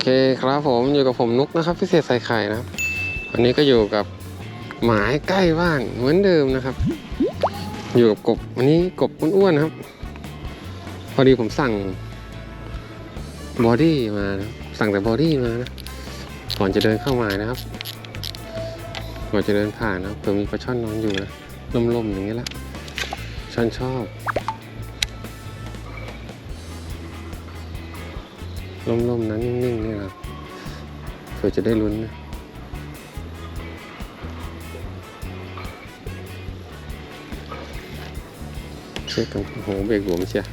เคครับผมอยู่กับผมนุกนะครับพิเศษใส่ไข่นะครับ วันนี้ก็อยู่กับหมายใกล้บ้านเหมือนเดิมนะครับ อยู่กับกบวันนี้กบอ้วนๆครับ พอดีผมสั่งบอดี้มานะสั่งแต่บอดี้มานะก่อนจะเดินเข้ามานะครับก่อนจะเดินผ่านนะครับเผื่อมีปลาช่อนนอนอยู่นะล่มๆอย่างนี้ละช่อนชอบ ล่มๆนั้นนิ่งๆนี่ครับเผื่อจะได้ลุ้นนะเช็คกันโอ้โหเบรกหลวมเชีย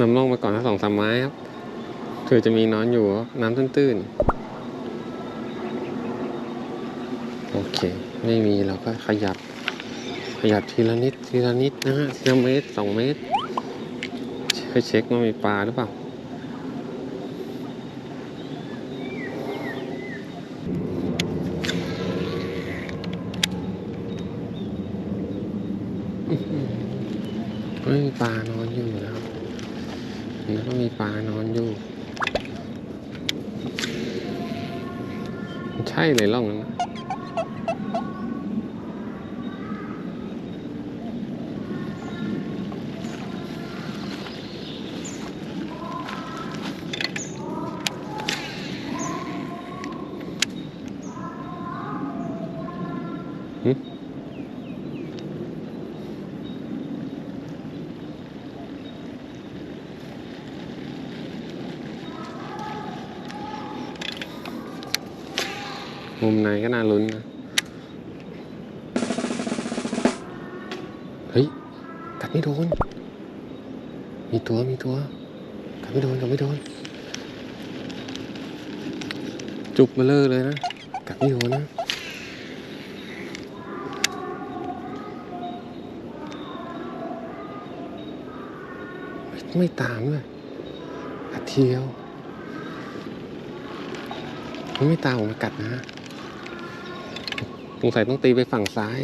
นำล่องมาก่อนนะสองสามไม้ครับ เผื่อจะมีนอนอยู่น้ำตื้นๆ โอเค ไม่มีเราก็ขยับ ขยับทีละนิด ทีละนิดนะฮะทีละเมตรสองเมตรให้เช็คว่ามีปลาหรือเปล่า ไม่มีปลานอนอยู่นะครับแล้วก็มีปลานอนอยู่ ใช่เลยล่องนั้น มุมในก็น่าลุ้นนะเฮ้ยกัดไม่โดน มีตัวมีตัวกัดไม่โดนกัดไม่โดน จุกมาเลอเลยนะ กัดไม่โดนนะไม่ไม่ตามเลยกัดเทียว ไม่ตามผมมากัดนะ สงสัยต้องตีไปฝั่งซ้าย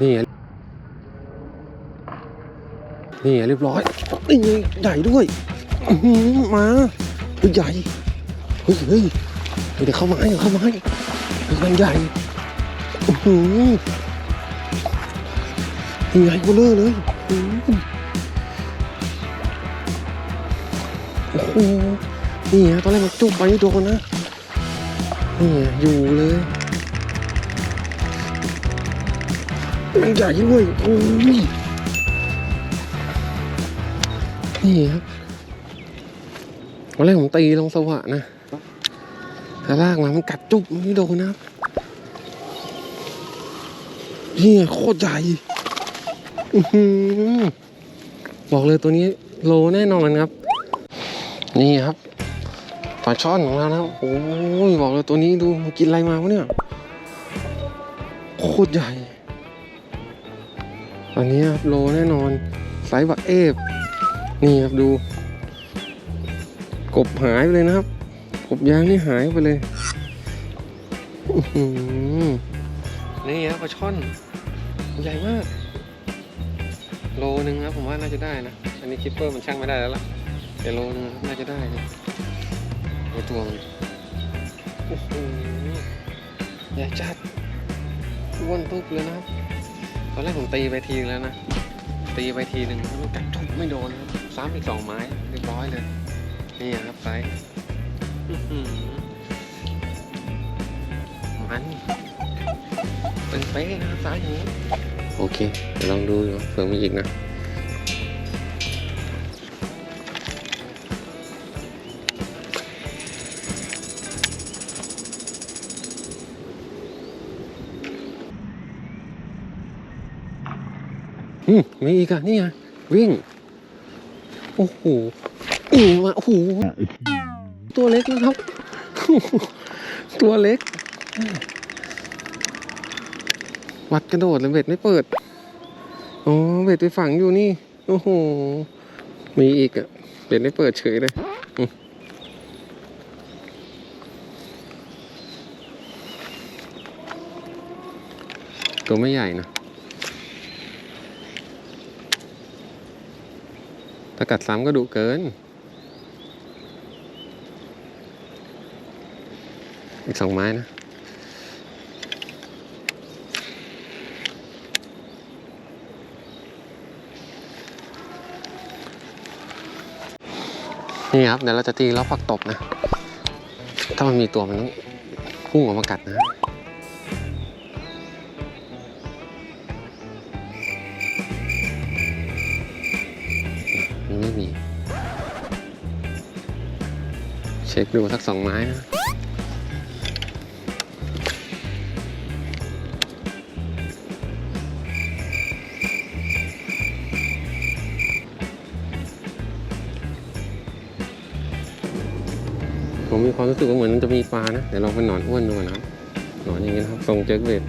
นี่ไงนี่ไงเรียบร้อยนี่ไงใหญ่ด้วยมาเฮ้ยใหญ่เฮ้ยเฮ้ยเดี๋ยวเข้ามาให้เดี๋ยวเข้ามาให้มันใหญ่อื้อหือนี่ไงเบลอเลยอือ นี่ฮะตอนแรกมันจุกไปโดนนะนี่อยู่เลยมันใหญ่ด้วยโอ้ยนี่ครับตอนแรกผมตีลงสวะนะแต่ลากมามันกัดจุบมันไม่โดนนะครับนี่โคตรใหญ่บอกเลยตัวนี้โลแน่นอนครับ นี่ครับปลาช่อนของเรานะครับโอ้ยบอกเลยตัวนี้ดูมันกินอะไรมาวะเนี่ยโคตรใหญ่อันนี้ครับโลแน่นอนไซส์บักเอฟนี่ครับดู กบหายไปเลยนะครับ กบยางนี่หายไปเลยอื้อหือนี่ครับปลาช่อน ใหญ่มาก โลนึงครับผมว่าน่าจะได้นะ อันนี้คิปเปอร์มันช่างไม่ได้แล้วล่ะ แต่โลนึงน่าจะได้นะดูตัวมันโอ้โหใหญ่จัดอ้วนตุ๊บเลยนะครับ ตอนแรกผมตีไปทีนึงแล้วนะ ตีไปทีหนึ่งแล้วมันกัดทุบไม่โดนครับซ้ำอีกสองไม้เรียบร้อยเลย นี่ครับไซส์มันเป็นเป๊ะนะครับไซส์อย่างนี้ โอเค เดี๋ยวลองดูอยเผื่อมีอีกนะ มมีอีกอะนี่ไงวิ่ง โอ้โหอีมาโอ้โหตัวเล็กนะครับ ตัวเล็ก วัดกระโดดเลยเบ็ดไม่เปิดอ๋อเบ็ดไปฝังอยู่นี่ โอ้โห มีอีกอะเดี๋ยวได้เปิดเฉยเลยตัวไม่ใหญ่นะากัดซ้ำก็ดุเกิน อีกสองไม้นะ นี่ครับ เดี๋ยวเราจะตีรอบผักตบนะ ถ้ามันมีตัวมันต้องพุ่งออกมากัดนะ ช็คดูสักสองไม้นะผมมีความรู้สึกว่าเหมือนมันจะมีปลานะเดี๋ยวลองเป็นหนอนอ้วนดูก่อนนะครับหนอนอย่างเงี้นะครับทรงเจ๊กเบ็ด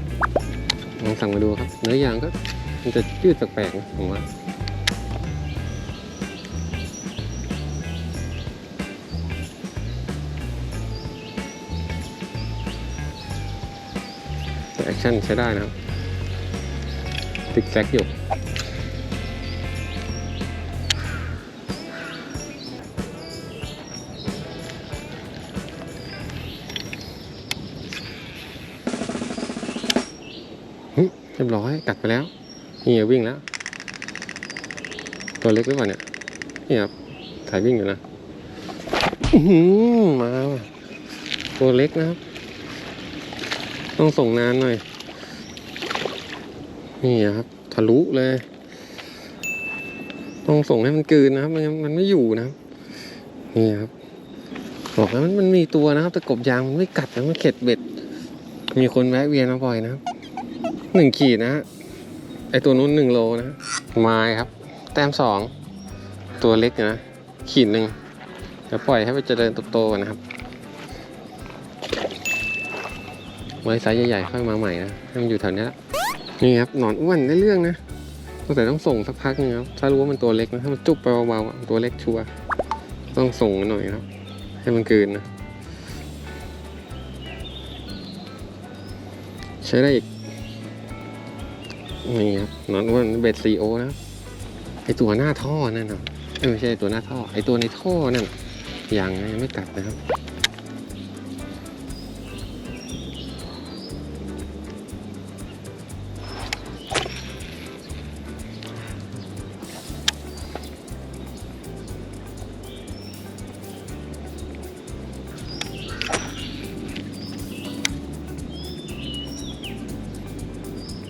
ลองสั่งมาดูครับเนื้อยางก็มันจะยืดแปลกๆนะผมว่า แอคชั่นใช้ได้นะครับติดแซกอยู่เรียบร้อยกัดไปแล้วนี่วิ่งแล้ว ตัวเล็กหรือเปล่าเนี่ยนี่ครับถ่ายวิ่งอยู่นะมาตัวเล็กนะครับ ต้องส่งนานหน่อย นี่ครับทะลุเลย ต้องส่งให้มันกืนนะครับ มันมันไม่อยู่นะครับ นี่ครับบอกแล้วมันมันมีตัวนะครับแต่กบยางมันไม่กัดแล้วมันเข็ดเบ็ด มีคนแวะเวียนมาบ่อยนะครับหนึ่งขีดนะฮะไอตัวนู้นหนึ่งโลนะไม้ครับ แต้มสองตัวเล็กนะขีดหนึ่งเดี๋ยวปล่อยให้มันเจริญเติบโตก่อนนะครับ ไว้ไซส์ใหญ่ๆค่อยมาใหม่นะให้มันอยู่แถวนี้ยละนี่ครับหนอนอ้วนได้เรื่องนะตั้งแต่ต้องส่งสักพักนึงครับถ้ารู้ว่ามันตัวเล็กนะถ้ามันจุบไปเบาๆตัวเล็กชัวร์ต้องส่งหน่อยครับ ให้มันกืนนะใช้ได้อีกนี่ครับนอนอ้วนเบ็ดซีโอนะไอตัวหน้าท่อนั่นนะเอ้ยไม่ใช่ตัวหน้าท่อ ไอตัวในท่อนั่นยังยังไม่กัดนะครับ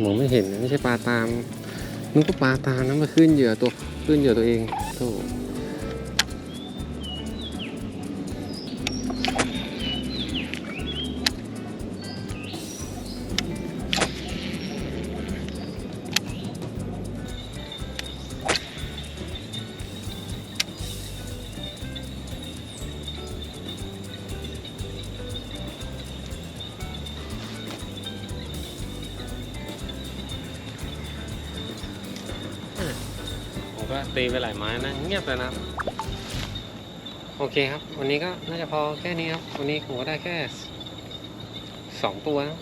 มองไม่เห็นไม่ใช่ปลาตามนึกว่าปลาตามนะมาขึ้นเหยื่อตัวขึ้นเหยื่อตัวเองโธ่ ผมก็ตีไปหลายไม้นะเงียบเลยนะโอเคครับ วันนี้ก็น่าจะพอแค่นี้ครับ วันนี้ผมก็ได้แค่สองตัวนะ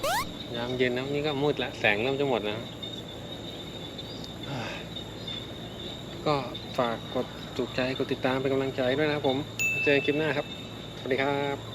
ยามเย็นนะวันนี้ก็มืดล้วแสงเริ่มจะหมดแล้วก็ฝากกดถูกใจกดติดตามเป็นกำลังใจด้วยนะครับผม เจอกันคลิปหน้าครับ สวัสดีครับ